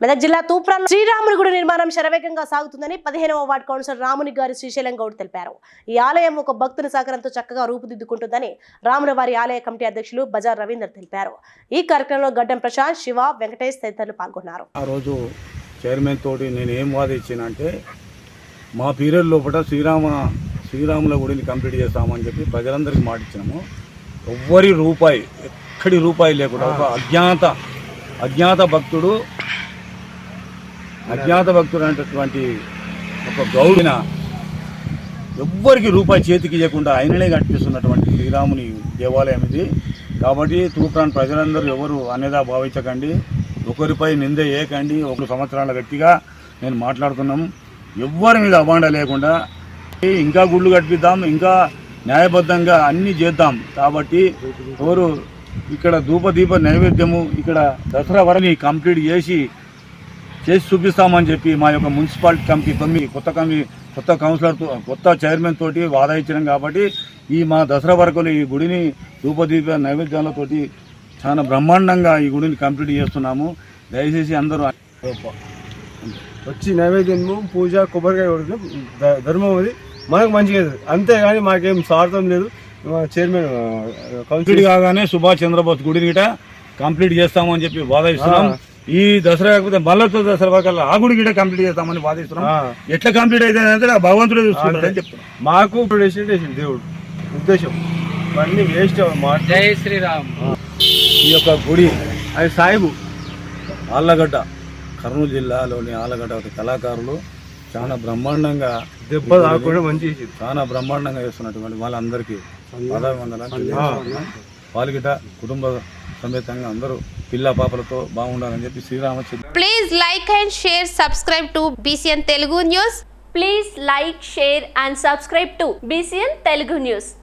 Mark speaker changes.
Speaker 1: మెదక్ జిల్లా తూప్రాన్ శ్రీరాముని గుడి నిర్మాణం శరవేగంగా సాగుతుందని పదిహేనవ వార్డు కౌన్సిలర్ రాముని గారి శ్రీశైలం గౌడ్ తెలిపారు. ఈ ఆలయం ఒక భక్తుని సహకారంతో చక్కగా రూపుదిద్దుకుంటుందని రాముల వారి ఆలయ కమిటీ అధ్యక్షులు బజార్ రవీందర్ తెలిపారు. ఈ కార్యక్రమంలో గడ్డం ప్రశాంత్ శివ వెంకటేష్ తదితరులు పాల్గొన్నారు.
Speaker 2: ఆ రోజు చైర్మన్ తోటి నేను ఏం వాదించానంటే మా పీరియడ్ లోపల శ్రీరామ శ్రీరాముల గుడిని కంప్లీట్ చేస్తామని చెప్పి ప్రజలందరికీ మాట ఇచ్చినాము ఎవ్వరి రూపాయి ఎక్కడి రూపాయి లేకుండా ఒక అజ్ఞాత అజ్ఞాత భక్తుడు అజ్ఞాత భక్తుడు అనేటటువంటి ఒక గౌడిన ఎవ్వరికి రూపాయి చేతికి ఇవ్వకుండా ఆయననే కనిపిస్తున్నటువంటి శ్రీరాముని దేవాలయం ఇది. కాబట్టి తూప్రాన్ ప్రజలందరూ ఎవరు అనేదా భావించకండి. ఒకరిపై నింద వేయకండి. ఒక సంవత్సరాల గట్టిగా నేను మాట్లాడుతున్నాం. ఎవ్వరి మీద అబాండ లేకుండా ఇంకా గుళ్ళు కట్టిద్దాం ఇంకా న్యాయబద్ధంగా అన్నీ చేద్దాం. కాబట్టి ఎవరు ఇక్కడ ధూపదీప నైవేద్యము ఇక్కడ దసరా వరని కంప్లీట్ చేసి చేసి చూపిస్తామని చెప్పి మా యొక్క మున్సిపాలిటీ కమిటీ తొమ్మిది కొత్త కమిటీ కొత్త కౌన్సిలర్ కొత్త చైర్మన్ తోటి వాదా ఇచ్చినాం కాబట్టి ఈ మా దసరా వరకు ఈ గుడిని ధూపదీప నైవేద్యాలతోటి చాలా బ్రహ్మాండంగా ఈ గుడిని కంప్లీట్ చేస్తున్నాము దయచేసి అందరూ
Speaker 3: వచ్చి నైవేద్యము పూజ కొబ్బరికాయ కొడతాం ధ- ధర్మం అది మనకు మంచిగా. అంతేగాని మాకేం స్వార్థం లేదు చైర్మన్
Speaker 2: కంప్లీట్ కాగానే సుభాష్ చంద్రబోస్ గుడిని గిట కంప్లీట్ చేస్తామని చెప్పి వాదిస్తున్నాం
Speaker 3: ఆ.
Speaker 2: ఈ దసరా కాకపోతే మల్లతో దసరా వరకు ఆ గుడి గిట కంప్లీట్ చేస్తామని వాదిస్తున్నాం.
Speaker 3: ఆ,
Speaker 2: ఎట్లా కంప్లీట్ అయితే అంటే ఆ భగవంతుడే చూసుకుంటాడని
Speaker 3: అంతే.
Speaker 2: చెప్తున్నాం.
Speaker 3: మాకు ఇప్పుడు వేసిండు దేవుడు. ఉద్దేశం. ఇవన్నీ వేస్ట్ మాట
Speaker 4: జై శ్రీరామ్.
Speaker 2: ఈ యొక్క గుడి
Speaker 3: అది సాయిబు.
Speaker 2: ఆళ్ళగడ్డ కర్నూలు జిల్లాలోని ఆళ్ళగడ్డ ఒక కళాకారులు చాలా బ్రహ్మాండంగా
Speaker 3: దెబ్బ తాగకుండా మంచి
Speaker 2: చాలా బ్రహ్మాండంగా చేస్తున్నటువంటి వాళ్ళందరికీ పదవందనాలు తెలియజేస్తున్నాం. వాళ్ళకిట కుటుంబ సమేతంగా అందరూ పిల్ల పాపలతో బాగుండాలని చెప్పి Sriramachandra
Speaker 5: please like and share subscribe to BCN Telugu news
Speaker 6: please like share and subscribe to BCN Telugu news